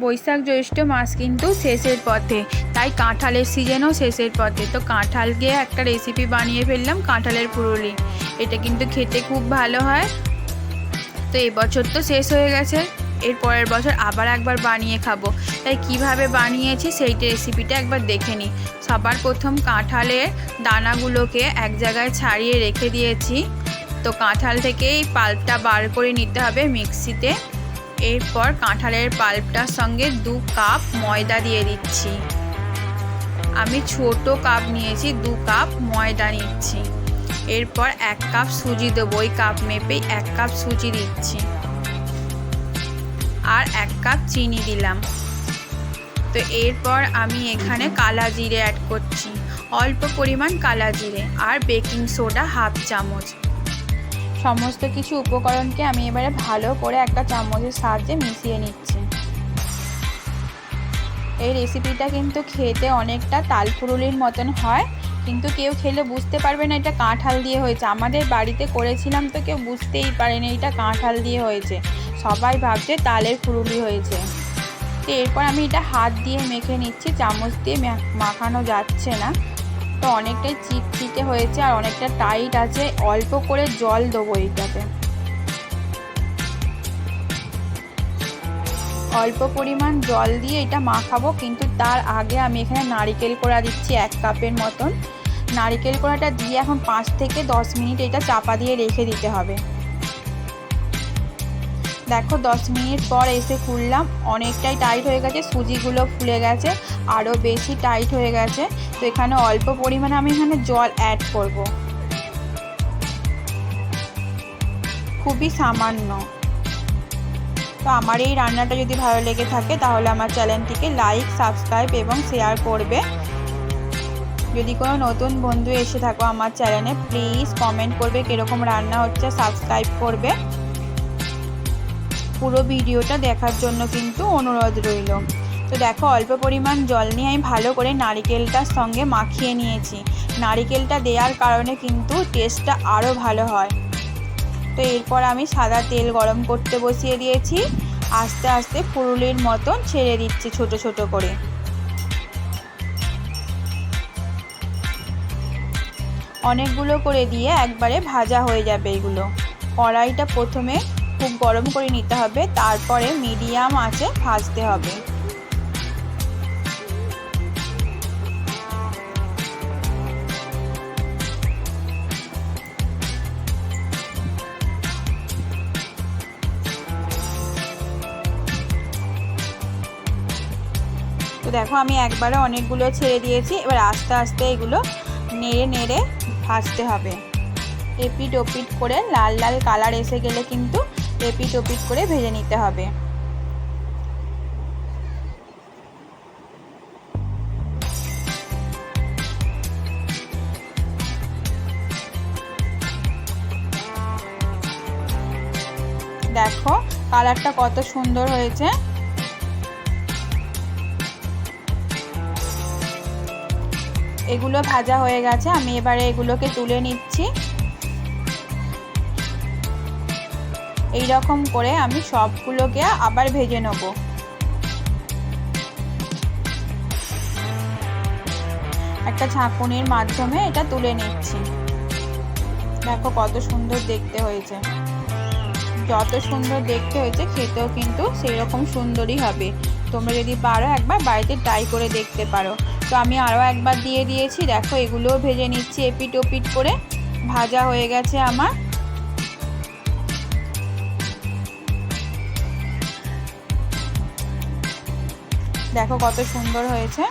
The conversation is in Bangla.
বৈশাখ জ্যৈষ্ঠ মাস কিন্তু শেষের পথে। তাই কাঁঠালের সিজনও শেষের পথে। তো কাঁঠাল দিয়ে একটা রেসিপি বানিয়ে ফেললাম কাঁঠালের পুরুলি। এটা কিন্তু খেতে খুব ভালো হয়। তো এবছর তো শেষ হয়ে গেছে। এর পরের বছর আবার একবার বানিয়ে খাব। তাই কীভাবে বানিয়েছি সেইটা রেসিপিটা একবার দেখে নিই সবার প্রথম কাঁঠালের দানাগুলোকে এক জায়গায় ছাড়িয়ে রেখে দিয়েছি। তো কাঁঠাল থেকে এই পাল্পটা বার করে নিতে হবে মিক্সিতে। এরপর কাঁঠালের পাল্পটার সঙ্গে দু কাপ ময়দা দিয়ে দিচ্ছি। আমি ছোট কাপ নিয়েছি, দু কাপ ময়দা নিচ্ছি। এরপর এক কাপ সুজি দেবো, ওই কাপ মেপে এক কাপ সুজি দিচ্ছি। আর এক কাপ চিনি দিলাম। তো এরপর আমি এখানে কালা জিরে অ্যাড করছি। অল্প পরিমাণ কালা জিরে আর বেকিং সোডা হাফ চামচ। সমস্ত কিছু উপকরণকে আমি এবারে ভালো করে একটা চামচের সাহায্যে মিশিয়ে নিচ্ছি। এই রেসিপিটা কিন্তু খেতে অনেকটা তালপুরুলির মতন হয়, কিন্তু কেউ খেলে বুঝতে পারবে না এটা কাঁঠাল দিয়ে হয়েছে। আমাদের বাড়িতে করেছিলাম তো কেউ বুঝতেই পারেনি এটা কাঁঠাল দিয়ে হয়েছে। সবাই ভাবছে তালের ফুরুলি হয়েছে। তো এরপর আমি এটা হাত দিয়ে মেখে নিচ্ছি, চামচ দিয়ে মাখানো যাচ্ছে না। তো অনেকটাই চিটচিটে হয়েছে আর অনেকটা টাইট আছে। অল্প করে জল দেবো এইটাতে। অল্প পরিমাণ জল দিয়ে এটা মাখাবো, কিন্তু তার আগে আমি এখানে নারিকেল কোড়া দিচ্ছি এক কাপের মতন। নারিকেল কোড়াটা দিয়ে এখন পাঁচ থেকে দশ মিনিট এটা চাপা দিয়ে রেখে দিতে হবে। দেখো, দশ মিনিট পর এসে খুললাম। অনেকটাই টাইট হয়ে গেছে, সুজিগুলো ফুলে গেছে আরও বেশি টাইট হয়ে গেছে। তো এখানে অল্প পরিমাণে আমি এখানে জল অ্যাড করব। খুবই সামান্য। তো আমার এই রান্নাটা যদি ভালো লেগে থাকে, তাহলে আমার চ্যানেলটিকে লাইক সাবস্ক্রাইব এবং শেয়ার করবে। যদি কোনো নতুন বন্ধু এসে থাকো আমার চ্যানেলে প্লিজ কমেন্ট করবে কীরকম রান্না হচ্ছে সাবস্ক্রাইব করবে। পুরো ভিডিওটা দেখার জন্য কিন্তু অনুরোধ রইল। তো দেখো, অল্প পরিমাণ জল নিয়ে আমি ভালো করে নারিকেলটার সঙ্গে মাখিয়ে নিয়েছি। নারিকেলটা দেওয়ার কারণে কিন্তু টেস্টটা আরও ভালো হয়। তো এরপর আমি সাদা তেল গরম করতে বসিয়ে দিয়েছি। আস্তে আস্তে পুরুলির মতন ছেড়ে দিচ্ছি ছোট ছোট করে। অনেকগুলো করে দিয়ে একবারে ভাজা হয়ে যাবে এগুলো। কড়াইটা প্রথমে খুব গরম করে নিতে হবে, তারপরে মিডিয়াম আঁচে ভাজতে হবে। তো দেখো, আমি একবারে অনেকগুলো ছেড়ে দিয়েছি, এবার আস্তে আস্তে এগুলো নেড়ে নেড়ে ভাজতে হবে। এপিট ওপিট করে লাল লাল কালার এসে গেলে কিন্তু এপিট ওপিট করে ভেজে নিতে হবে। দেখো, কালারটা কত সুন্দর হয়েছে। এগুলো ভাজা হয়ে গেছে, আমি এবারে এগুলোকে তুলে নিচ্ছি। এই রকম করে আমি সবগুলোকে আবার ভেজে নেব। একটা ঝাঁকুনির মাধ্যমে এটা তুলে নিচ্ছি। দেখো কত সুন্দর দেখতে হয়েছে। যত সুন্দর দেখতে হয়েছে, খেতেও কিন্তু সেই রকম সুন্দরই হবে। তোমরা যদি পারো একবার বাড়িতে ট্রাই করে দেখতে পারো। তো আমি আরও একবার দিয়ে দিয়েছি। দেখো এগুলোও ভেজে নিচ্ছি এপিট ওপিট করে। ভাজা হয়ে গেছে আমার। দেখো কত সুন্দর হয়েছে।